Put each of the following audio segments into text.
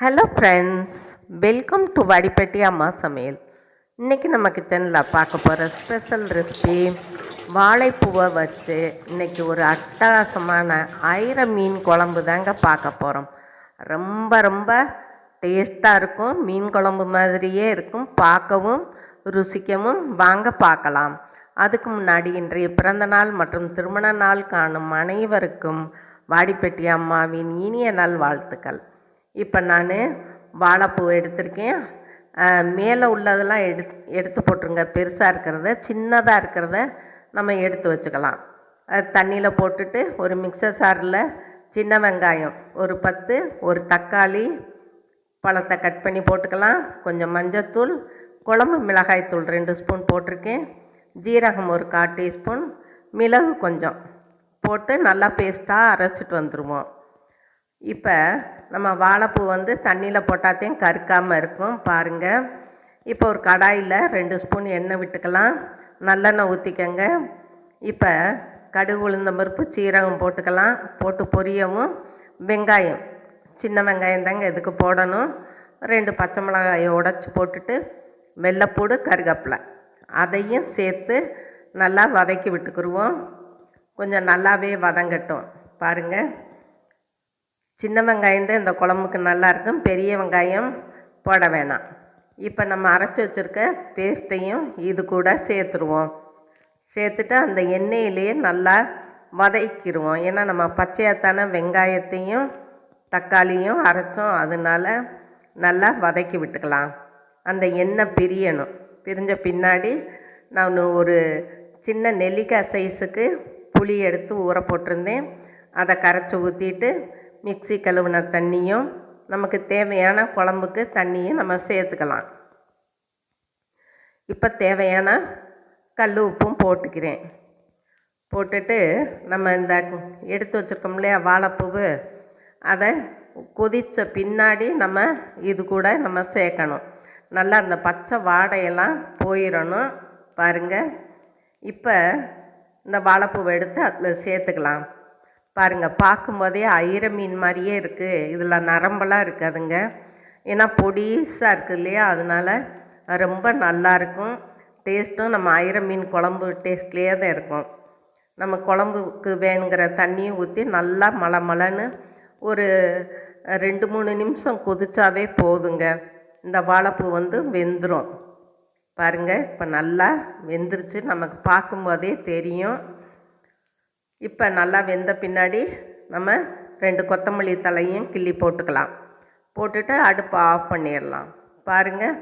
Hello friends welcome to Vadipatti அம்மா சமையல் இன்றைக்கி நம்ம கிச்சனில் பார்க்க போகிற ஸ்பெஷல் ரெசிபி வாழைப்பூவை வச்சு இன்றைக்கி ஒரு அட்டகாசமான ஆயிர மீன் குழம்பு தாங்க பார்க்க போகிறோம் ரொம்ப ரொம்ப டேஸ்ட்டாக இருக்கும். மீன் குழம்பு மாதிரியே இருக்கும். பார்க்கவும் ருசிக்கவும். வாங்க பார்க்கலாம். அதுக்கு முன்னாடி இன்றைய பிறந்த நாள் மற்றும் திருமண நாள் காணும் அனைவருக்கும் வாடிப்பட்டி அம்மாவின் இனிய நல் வாழ்த்துக்கள் இப்போ நான் வாழைப்பூ எடுத்திருக்கேன். மேலே உள்ளதெல்லாம் எடுத்து எடுத்து போட்டுருங்க. பெருசாக இருக்கிறத சின்னதாக இருக்கிறத நம்ம எடுத்து வச்சுக்கலாம். தண்ணியில் போட்டுட்டு ஒரு மிக்சர் சாரில் சின்ன வெங்காயம் ஒரு பத்து ஒரு தக்காளி பழத்தை கட் பண்ணி போட்டுக்கலாம். கொஞ்சம் மஞ்சத்தூள் குழம்பு மிளகாய்த்தூள் ரெண்டு ஸ்பூன் போட்டிருக்கேன். ஜீரகம் ஒரு கால் டீஸ்பூன் மிளகு கொஞ்சம் போட்டு நல்லா பேஸ்ட்டாக அரைச்சிட்டு வந்துடுவோம் இப்போ நம்ம வாழைப்பூ வந்து தண்ணியில் போட்டாத்தையும் கருக்காமல் இருக்கும் பாருங்கள் இப்போ ஒரு கடாயில் ரெண்டு ஸ்பூன் எண்ணெய் விட்டுக்கலாம். நல்லெண்ணெய் ஊற்றிக்கங்க இப்போ கடுகு உளுந்த பருப்பு சீரகம் போட்டுக்கலாம். போட்டு பொரியவும். வெங்காயம் சின்ன வெங்காயம் தாங்க இதுக்கு போடணும். ரெண்டு பச்சை மிளகாயை உடச்சி போட்டுட்டு வெள்ளைப்பூடு கருகப்பிலை. அதையும் சேர்த்து நல்லா வதக்கி விட்டுக்குருவோம். கொஞ்சம் நல்லாவே வதங்கட்டும் பாருங்கள் சின்ன வெங்காயம் தான் இந்த குழம்புக்கு நல்லாயிருக்கும். பெரிய வெங்காயம் போட வேணாம். இப்போ நம்ம அரைச்சி வச்சுருக்க பேஸ்ட்டையும் இது கூட சேர்த்துருவோம். சேர்த்துட்டு அந்த எண்ணெயிலேயே நல்லா வதக்கிடுவோம் ஏன்னா நம்ம பச்சையாத்தான வெங்காயத்தையும் தக்காளியும் அரைச்சோம். அதனால நல்லா வதக்கி விட்டுக்கலாம். அந்த எண்ணெய் பிரியணும். பிரிஞ்ச பின்னாடி நான் ஒரு சின்ன நெல்லிக்காய் சைஸுக்கு புளி எடுத்து ஊற போட்டிருந்தேன். அதை கரைச்சி ஊற்றிட்டு மிக்ஸி கழுவின தண்ணியும் நமக்கு தேவையான குழம்புக்கு தண்ணியும் நம்ம சேர்த்துக்கலாம். இப்போ தேவையான கல் உப்பும் போட்டுக்கிறேன். போட்டுட்டு நம்ம இந்த எடுத்து வச்சுருக்கோம் இல்லையா வாழைப்பூவு அதை கொதித்த பின்னாடி நம்ம இது கூட நம்ம சேர்க்கணும். நல்லா அந்த பச்சை வாடையெல்லாம் போயிடணும் பாருங்கள் இப்போ இந்த வாழைப்பூவை எடுத்து அதில் சேர்த்துக்கலாம். பாருங்கள் பார்க்கும்போதே ஐர மீன் மாதிரியே இருக்குது இதில் நரம்பெல்லாம் இருக்காதுங்க. ஏன்னா பொடிசாக இருக்குது இல்லையா? அதனால் ரொம்ப நல்லாயிருக்கும் டேஸ்ட்டும் நம்ம ஐர மீன் குழம்பு டேஸ்ட்லேயே தான் இருக்கும். நம்ம குழம்புக்கு வேணுங்கிற தண்ணியும் ஊற்றி நல்லா மலை மலைன்னு ஒரு ரெண்டு மூணு நிமிஷம் கொதிச்சாவே போதுங்க. இந்த வாழைப்பூ வந்து வெந்துடும் பாருங்கள் இப்போ நல்லா வெந்துருச்சு. நமக்கு பார்க்கும்போதே தெரியும். இப்போ நல்லா வெந்த பின்னாடி நம்ம ரெண்டு கொத்தமல்லி தலையும் கிள்ளி போட்டுக்கலாம். போட்டுட்டு அடுப்பை ஆஃப் பண்ணிடலாம். பாருங்கள்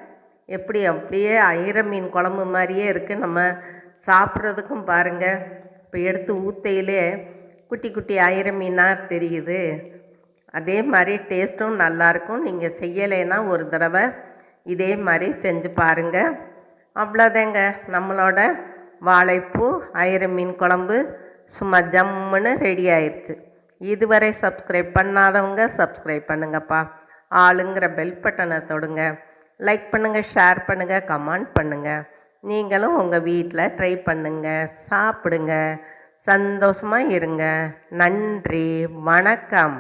எப்படி அப்படியே ஐர மீன் குழம்பு மாதிரியே இருக்குது நம்ம சாப்பிட்றதுக்கும் பாருங்கள் இப்போ எடுத்து ஊத்தையிலே குட்டி குட்டி ஐர மீனாக தெரியுது. அதே மாதிரி டேஸ்ட்டும் நல்லாயிருக்கும் நீங்கள் செய்யலைன்னா ஒரு தடவை இதே மாதிரி செஞ்சு பாருங்கள் அவ்வளோதாங்க நம்மளோட வாழைப்பூ ஐர மீன் குழம்பு. சும்மா ஜம்முன்னு ரெடி ஆயிடுச்சு இதுவரை சப்ஸ்கிரைப் பண்ணாதவங்க சப்ஸ்கிரைப் பண்ணுங்கப்பா. ஆளுங்கிற பெல் பட்டனை தொடுங்க. லைக் பண்ணுங்கள் ஷேர் பண்ணுங்கள் கமெண்ட் பண்ணுங்கள் நீங்களும் உங்கள் வீட்டில் ட்ரை பண்ணுங்கள் சாப்பிடுங்க. சந்தோஷமாக இருங்க. நன்றி வணக்கம்.